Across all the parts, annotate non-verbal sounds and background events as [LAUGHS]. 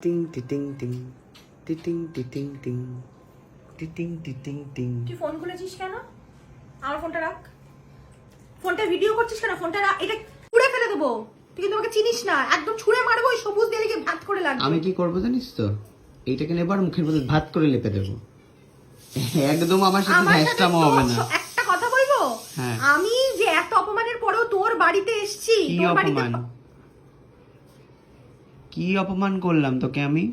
টিং টিটিং টিং টিটিং টিটিং টিং টিটিং টিটিং টিং তুই ফোন খুলেছিস কেন? আমার ফোনটা রাখ। ফোনটা ভিডিও করছিস কেন? ফোনটা রাখ এটা ছুঁড়ে ফেলে দেবো। তুই কিন্তু আমাকে চিনিস না। একদম ছুঁড়ে মারবো ওই সবুজ দিকে ভাত করে লাগবে। আমি কি করব জানিস তো? এইটাকে নেবার মুখের মধ্যে ভাত করে লেপে দেবো। একদম আমার সাথে ভ্যাসটামো হবে না। একটা কথা বলব? হ্যাঁ। আমি যে এত অপমানের পরেও তোর বাড়িতে এসেছি তোর বাড়িতে কি অপমান করলাম তোকে আমি?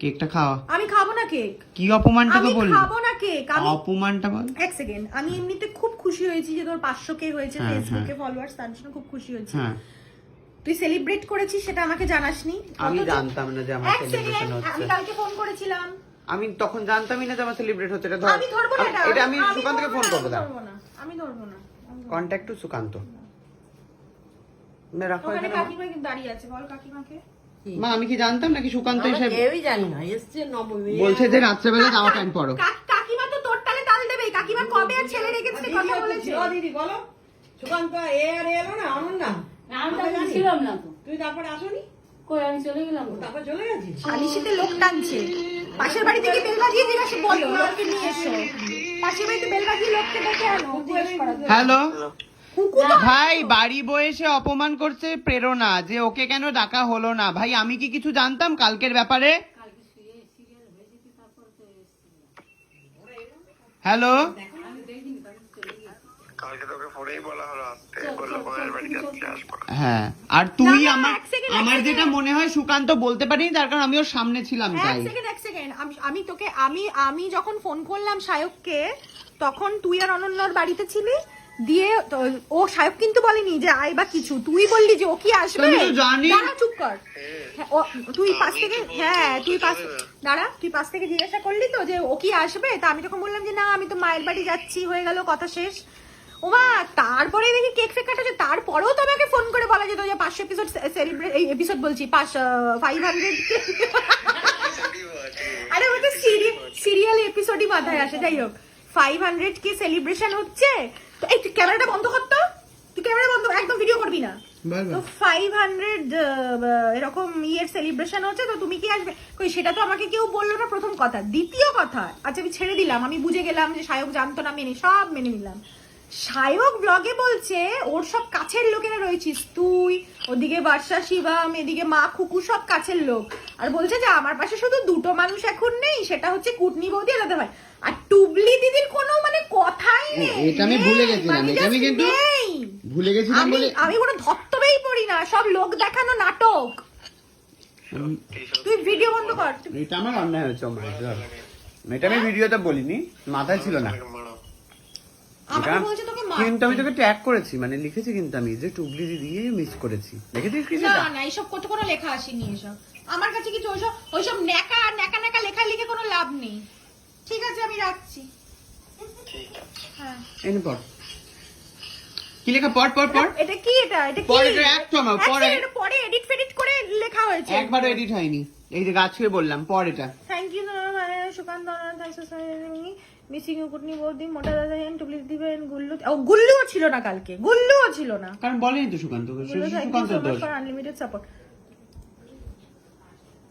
কেকটা খাওয়া। আমি খাব না কেক। কি অপমানটা তো আমি বললি খাব না কেক। আমি অপমানটা বল। এক সেকেন্ড। আমি এমনিতে খুব খুশি হয়েছি যে তোর পাঁচশো কে হয়েছে হ্যাঁ, ফেসবুকে ফলোয়ার্স তার জন্য খুব খুশি হয়েছি। হ্যাঁ। তুই সেলিব্রেট করেছিস সেটা আমাকে জানাসনি? আমি জানতাম না যে আমার সেলিব্রেশন হচ্ছে আমি কালকে ফোন করেছিলাম। আমি তখন জানতামই না যে আমার সেলিব্রেট হচ্ছে এটা ধর। আমি ধরবো না এটা। আমি সুকান্তকে ফোন করব না। আমি ধরবো না। Contact two Sukanta. মে রাখো এখানে কাকিমা কিন্তু দাঁড়িয়ে আছে। বল কাকিমাকে। মা আমি কি জানতাম নাকি সুকান্ত আমরা কেউই জানি না এসছে নবমী। বলছে যে রাত্রেবেলা জামা প্যান্ট পরো কাকিমা তো তোর তালে তাল দেবে কাকিমা কবে আর ছেলে রেখেছে কথা বলেছে? ও দিদি বলো। সুকান্ত এ আর এলো না অনন্যা? না, আমরা ছিলাম না তো। তুই তারপরে আসনি? কই আমি চলে গেলাম তারপর চলে গেছিস? আলিশিতে লোক টানছে। পাশের বাড়ি থেকে বেল বাজিয়ে জিজ্ঞাসা বলো লোককে নিয়ে এসো। পাশের বাড়িতে বেল বাজিয়ে লোককে ডেকে আনো। হ্যালো। ভাই বাড়ি বসে অপমান করছে প্রেরণা যে ওকে কেন ডাকা হলো না। ভাই আমি কি কিছু জানতাম কালকের ব্যাপারে? হ্যালো। হ্যাঁ আর তুই আমার যেটা মনে হয় সুকান্ত বলতে পারিনি তার কারণ আমি ওর সামনে ছিলাম তাই। সেকেন্ড সেকেন্ড আমি আমি তোকে আমি আমি যখন ফোন করলাম সায়ককে তখন তুই আর অনন্যর বাড়িতে ছিলি? দিয়ে ও সাহেব কিন্তু বলেনি যে আয় বা কিছু। তুই বললি যে ও কি আসবে। দাঁড়া চুপ কর। হ্যাঁ, ও তুই পাশ থেকে হ্যাঁ তুই পাশ দাঁড়া তুই পাশ থেকে জিজ্ঞাসা করলি তো যে ও কি আসবে? তা আমি তখন বললাম যে না আমি তো মায়ের বাড়ি যাচ্ছি হয়ে গেল কথা শেষ। ওমা তারপরে দেখি কেক ফেক কাটাচ্ছে তারপরেও তো আমাকে ফোন করে বলা যেত যে পাঁচশো এপিসোড সেলিব্রেট এই এপিসোড বলছি পাঁচ ফাইভ হান্ড্রেড [LAUGHS] আরে ওই তো সিরিয়াল এপিসোডই মাথায় আসে। যাই হোক ফাইভ হান্ড্রেড কি সেলিব্রেশন হচ্ছে? এই তুই ক্যামেরাটা বন্ধ করতো তুই ক্যামেরা বন্ধ একদম ভিডিও করবি না। তো ফাইভ হান্ড্রেড এরকম ইয়ের সেলিব্রেশন হচ্ছে তো তুমি কি আসবে? কই সেটা তো আমাকে কেউ বলল না প্রথম কথা। দ্বিতীয় কথা আচ্ছা আমি ছেড়ে দিলাম আমি বুঝে গেলাম যে সায়ক জানতো না মেনে সব মেনে নিলাম। সায়ক ব্লগে বলছে ওর সব কাছের লোকেরা রয়েছিস তুই ওদিকে বর্ষা শিবাম এদিকে মা খুকু সব কাছের লোক। আর বলছে যে আমার পাশে শুধু দুটো মানুষ এখন নেই সেটা হচ্ছে কুটনি বৌদি আলাদা ভাই। আর টুবলি দিদির কোনো মানে কথাই নেই। এটা আমি ভুলে নেই, গেছিলাম, মানে এটা আমি কিন্তু ভুলে গেছিলাম বলে আমি কোনো ধত্তবেই পড়ি না সব লোক দেখানো নাটক। তুই ভিডিও বন্ধ কর। এটা আমার অন্যায় হয়েছে আমার এটা আমি ভিডিওতে বলিনি মাথায় ছিল না। এটা- কিন্তু আমি তোকে ট্যাগ করেছি মানে লিখেছি কিন্তু আমি যে টুবলি দিদি মিস করেছি। দেখেছিস কি না সেটা? না এইসব কোনো লেখা আসেনি এসব। আমার কাছে কিছু ওইসব ওইসব ন্যাকা ন্যাকা ন্যাকা লেখা লিখে কোনো লাভ নেই। ঠিক আছে আমি রাখছি। হ্যাঁ। এনে পড়। কি লেখা? পড় পড় পড়। এটা কি এটা? এটা কি? এটা একটু আমার, second, পরে এডিট ফেডিট করে লেখা হয়েছে। একবারও এডিট হয়নি। এই যে গাছ ছুঁয়ে বললাম পড় এটা। থ্যাংক ইউ সুকান্ত মিসিং কুটনি বৌদি মোটা দাদা এন টুবলি দিবেন গুল্লু। ও গুল্লুও ছিল না কালকে গুল্লুও ছিল না। কারণ বলেনি তো সুকান্ত সুকান্ত দোষ। আনলিমিটেড সাপোর্ট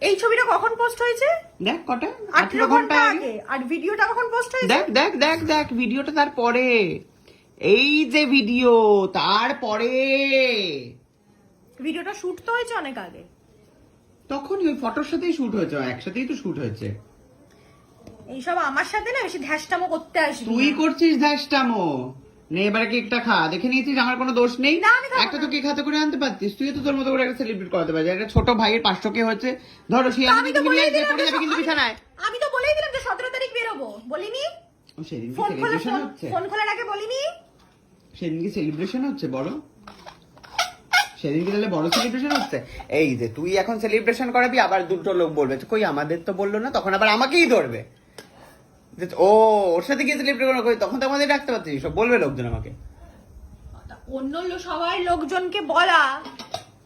এই ছবিটা কখন পোস্ট হয়েছে? দেখ কটা আঠেরো আঠেরো ঘণ্টা ঘণ্টা আগে। আর ভিডিওটা কখন পোস্ট হয়েছে? দেখ দেখ দেখ দেখ ভিডিওটা তারপরে। এই যে ভিডিও তারপরে। ভিডিওটা শুট তো হয়েছে অনেক আগে। তখনই ওই ফটোর সাথেই শুট হয়েছে একসাথেই তো শুট হয়েছে। এইসব আমার সাথে না বেশি ধ্যাসটামো করতে আসবি তুই না। করছিস ধ্যাসটামো। নে এবারে কেকটা খা। দেখে নিয়েছিস আমার কোনো দোষ নেই? না, আমি খাব একটা তো কেক হাতে করে আনতে পারতিস। তুই তো তোর মতো করে একটা সেলিব্রেট করতে পারছিস একটা ছোট ভাইয়ের পাঁচশো কে হচ্ছে ধরো সে তো আমি আমি তো বলেই দিলাম পড়ে যে যাবে কিন্তু আমি- বিছানায়। আমি তো বলেই দিলাম যে সতেরো তারিখ বেরোবো। বলিনি? ও সেদিন কি ফোন খোলা সেলিব্রেশন হচ্ছে। ফোন খোলার আগে বলিনি? সেদিন কি সেলিব্রেশন হচ্ছে বড় সেদিন কি তাহলে বড় সেলিব্রেশন হচ্ছে? এই যে তুই এখন সেলিব্রেশন করাবি আবার দুটো লোক বলবে। কই আমাদের তো বলল না তখন আবার আমাকেই ধরবে। ও ওর সাথে গিয়ে সেলিব্রেট করা তখন তো আমাদের রাখতে পারছিস সব বলবে লোকজন আমাকে। অন্য সবাই লোকজনকে বলা।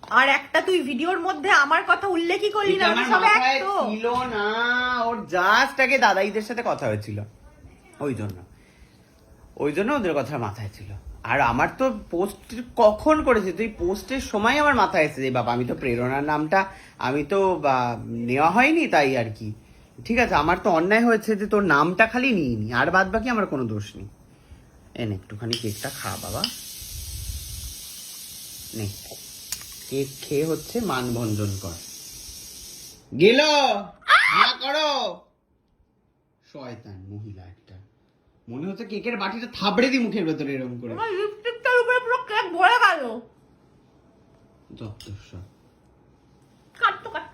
আর একটা তুই ভিডিওর মধ্যে আমার কথা উল্লেখই করলি না আমার সব এক তো। ছিল না ওর জাস্ট আগে দাদাইদের সাথে কথা হয়েছিল। ওই জন্য। ওই জন্য ওদের কথা মাথায় ছিল। আর আমার তো পোস্ট কখন করেছি? তুই পোস্টের সময় আমার মাথায় এসেছে বাবা আমি তো প্রেরণার নামটা আমি তো নেওয়া হয়নি তাই আর কি। ঠিক আছে আমার তো অন্যায় হয়েছে যে তোর নামটা খালি নিইনি আর বাদ বাকি আমার কোনো দোষ নেই। এন একটুখানি কেকটা খা বাবা। নে কেক খেয়ে হচ্ছে মানভঞ্জন কর। গেল! হা করো! শয়তান মহিলা একটা। মনে হচ্ছে কেকের বাটিটা থাবড়ে দি মুখের ভেতরে এরকম করে। আমার লিপস্টিকটার উপরে পুরো কেক ভরে গেল। যত সব। কাটতো কাটতো।